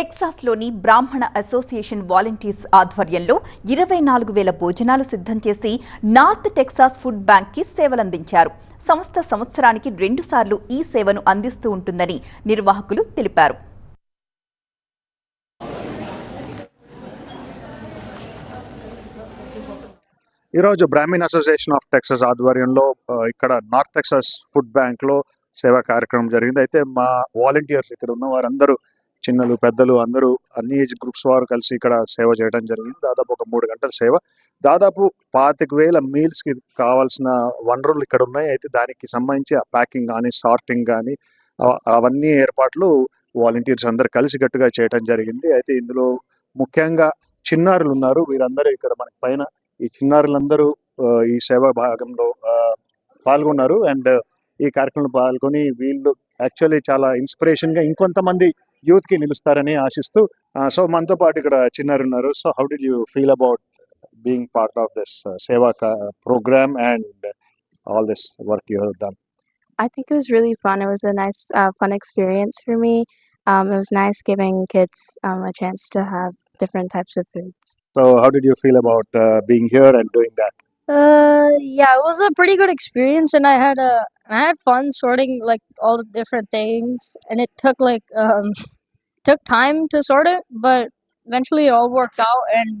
టెక్సాస్లోని బ్రాహ్మణ association volunteers ఆధ్వర్యంలో ఇరవై నాలుగు వేల భోజనాలు సిద్ధం చేసి నార్త్ టెక్సాస్ ఫుడ్ బ్యాంక్కి సేవలందించారు. సంస్థ సంవత్సరానికి రెండుసార్లు ఈ సేవను అందిస్తూ ఉంటుందని నిర్వాహకులు తెలిపారు. ఈరోజు బ్రాహ్మిన్ అసోసియేషన్ ఆఫ్ టెక్సాస్ ఆధ్వర్యంలో ఇక్కడ నార్త్ టెక్సాస్ ఫుడ్ బ్యాంక్లో సేవా కార్యక్రమం జరిగింది. అయితే మా వాలంటీర్స్ ఇక్కడ ఉన్న వారందరూ చిన్నలు పెద్దలు అందరూ అన్ని ఏజ్ గ్రూప్స్ వారు కలిసి ఇక్కడ సేవ చేయడం జరిగింది. దాదాపు ఒక మూడు గంటల సేవ. దాదాపు పాతిక వేల మీల్స్కి కావాల్సిన వనరులు ఇక్కడ ఉన్నాయి. అయితే దానికి సంబంధించి ఆ ప్యాకింగ్ కానీ సార్టింగ్ కానీ అవన్నీ ఏర్పాట్లు వాలంటీర్స్ అందరు కలిసికట్టుగా చేయడం జరిగింది. అయితే ఇందులో ముఖ్యంగా చిన్నారులు ఉన్నారు. వీరందరూ ఇక్కడ మనకి పైన ఈ చిన్నారులందరూ ఈ సేవా భాగంలో పాల్గొన్నారు. అండ్ ఈ కార్యక్రమంలో పాల్గొని వీళ్ళు యాక్చువల్లీ చాలా ఇన్స్పిరేషన్గా ఇంకొంతమంది యూత్కి నిలుస్తారని ఆశిస్తూ సో మనతో పాటు ఇక్కడ చిన్నారు ఉన్నారు so how do you feel about being part of this seva programme and all this work you done I think it was really fun. It was a nice, uh, fun experience for me. Um, it was nice giving kids um, a chance to have different types of foods. So how do you feel about being here and doing that Uh, yeah, it was a pretty good experience, and I had a I had fun sorting like all the different things, and it took like um took time to sort it, but eventually it all worked out, and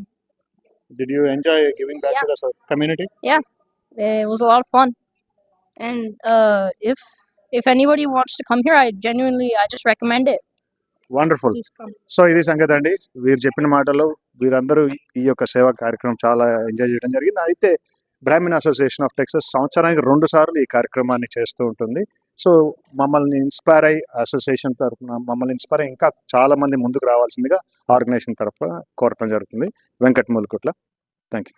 did you enjoy giving back Yeah. To the community it was a lot of fun. And uh, if if anybody wants to come here, I genuinely I just recommend it. Wonderful Please come. So ఇది సంగతి అండి వీరు చెప్పిన మాటలు వీరందరూ ఈ- ఈ యొక్క సేవా కార్యక్రమం చాలా ఎంజాయ్ చేయడం జరిగింది అయితే బ్రాహ్మణ్ అసోసియేషన్ ఆఫ్ టెక్సస్ సంవత్సరానికి రెండు సార్లు ఈ కార్యక్రమాన్ని చేస్తూ ఉంటుంది. సో మమ్మల్ని ఇన్స్పైర్ అయ్యి అసోసియేషన్ తరఫున మమ్మల్ని ఇన్స్పైర్ అయ్యి ఇంకా చాలామంది ముందుకు రావాల్సిందిగా ఆర్గనైజేషన్ తరఫున కోరటం జరుగుతుంది. Venkat Mulakutla thank you